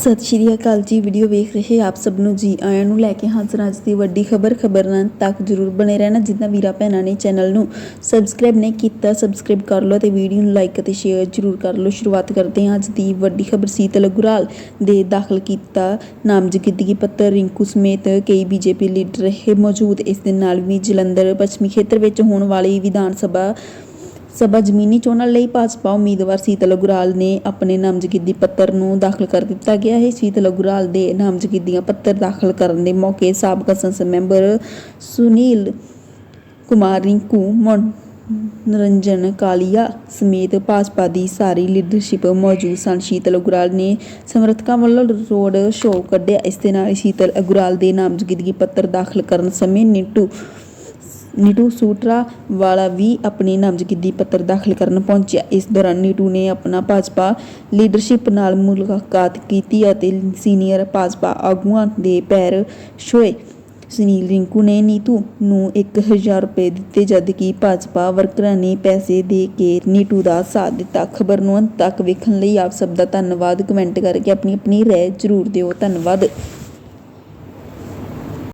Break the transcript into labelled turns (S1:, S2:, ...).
S1: ਸਤਿ ਸ਼੍ਰੀ ਅਕਾਲ ਜੀ। ਵੀਡੀਓ ਵੇਖ ਰਹੇ ਆਪ ਸਭ ਨੂੰ ਜੀ। ਆਇਆਂ ਨੂੰ ਲੈ ਕੇ ਹਾਜ਼ਰ ਹਾਂ ਅੱਜ ਦੀ ਵੱਡੀ ਖਬਰ। ਖਬਰਾਂ ਤੱਕ ਜਰੂਰ ਬਣੇ ਰਹਿਣਾ ਜਿੱਦਾਂ ਵੀਰਾ ਭੈਣਾਂ ਨੇ ਚੈਨਲ ਨੂੰ ਸਬਸਕ੍ਰਾਈਬ ਨਹੀਂ ਕੀਤਾ, ਸਬਸਕ੍ਰਾਈਬ ਕਰ ਲਓ ਤੇ ਵੀਡੀਓ ਨੂੰ ਲਾਈਕ ਅਤੇ ਸ਼ੇਅਰ ਜਰੂਰ ਕਰ ਲਓ। ਸ਼ੁਰੂਆਤ ਕਰਦੇ ਹਾਂ ਅੱਜ ਦੀ ਵੱਡੀ ਖਬਰ। ਸੀਤਲ ਗੁਰਾਲ ਦੇ ਦਾਖਲ ਕੀਤਾ ਨਾਮਜ਼ਦਗੀ ਪੱਤਰ। ਰਿੰਕੂ ਸਮੇਤ ਕਈ ਬੀਜੇਪੀ ਲੀਡਰ ਰਹੇ ਮੌਜੂਦ ਇਸ ਦੇ ਨਾਲ ਵੀ ਜਲੰਧਰ, ਪੱਛਮੀ ਖੇਤਰ ਵਿੱਚ ਹੋਣ ਵਾਲੀ ਵਿਧਾਨ ਸਭਾ ਸਭਾ ਜ਼ਮੀਨੀ ਚੋਣਾਂ ਲਈ ਭਾਜਪਾ ਉਮੀਦਵਾਰ ਸੀਤਲ ਗੁਰਾਲ ਨੇ ਆਪਣੇ ਨਾਮਜ਼ਦਗੀ ਪੱਤਰ ਨੂੰ ਦਾਖਲ ਕਰ ਦਿੱਤਾ ਗਿਆ ਹੈ। ਸੀਤਲ ਗੁਰਾਲ ਦੇ ਨਾਮਜ਼ਦਗੀਆਂ ਪੱਤਰ ਦਾਖਲ ਕਰਨ ਦੇ ਮੌਕੇ ਸਾਬਕਾ ਸੰਸਦ ਮੈਂਬਰ ਸੁਨੀਲ ਕੁਮਾਰ ਰਿੰਕੂ ਮਨੋਰੰਜਨ ਕਾਲੀਆ ਸਮੇਤ ਭਾਜਪਾ ਦੀ ਸਾਰੀ ਲੀਡਰਸ਼ਿਪ ਮੌਜੂਦ ਸਨ। ਸ਼ੀਤਲ ਅਗੁਰਾਲ ਨੇ ਸਮਰਥਕਾਂ ਵੱਲੋਂ ਰੋਡ ਸ਼ੋਅ ਕੱਢਿਆ। ਇਸ ਦੇ ਨਾਲ ਸ਼ੀਤਲ ਅਗੁਰਾਲ ਦੇ ਨਾਮਜ਼ਦਗੀ ਪੱਤਰ ਦਾਖਲ ਕਰਨ ਸਮੇਂ ਨਿੱਟੂ ਨੀਟੂ ਸੂਟਰਾ ਵਾਲਾ ਵੀ ਆਪਣੀ ਨਾਮਜ਼ਦਗੀ ਪੱਤਰ ਦਾਖਲ ਕਰਨ ਪਹੁੰਚਿਆ। ਇਸ ਦੌਰਾਨ ਨੀਟੂ ਨੇ ਆਪਣਾ ਭਾਜਪਾ ਲੀਡਰਸ਼ਿਪ ਨਾਲ ਮੁਲਾਕਾਤ ਕੀਤੀ ਅਤੇ ਸੀਨੀਅਰ ਭਾਜਪਾ ਆਗੂਆਂ ਦੇ ਪੈਰ ਛੋਏ ਸੁਨੀਲ ਰਿੰਕੂ ਨੇ ਨੀਤੂ ਨੂੰ 1000 ਰੁਪਏ ਦਿੱਤੇ ਜਦ ਕਿ ਭਾਜਪਾ ਵਰਕਰਾਂ ਨੇ ਪੈਸੇ ਦੇ ਕੇ ਨੀਟੂ ਦਾ ਸਾਥ ਦਿੱਤਾ। ਖਬਰ ਨੂੰ ਅੰਤ ਤੱਕ ਵੇਖਣ ਲਈ ਆਪ ਸਭ ਦਾ ਧੰਨਵਾਦ। ਕਮੈਂਟ ਕਰਕੇ ਆਪਣੀ ਆਪਣੀ ਰਾਏ ਜ਼ਰੂਰ ਦਿਓ। ਧੰਨਵਾਦ।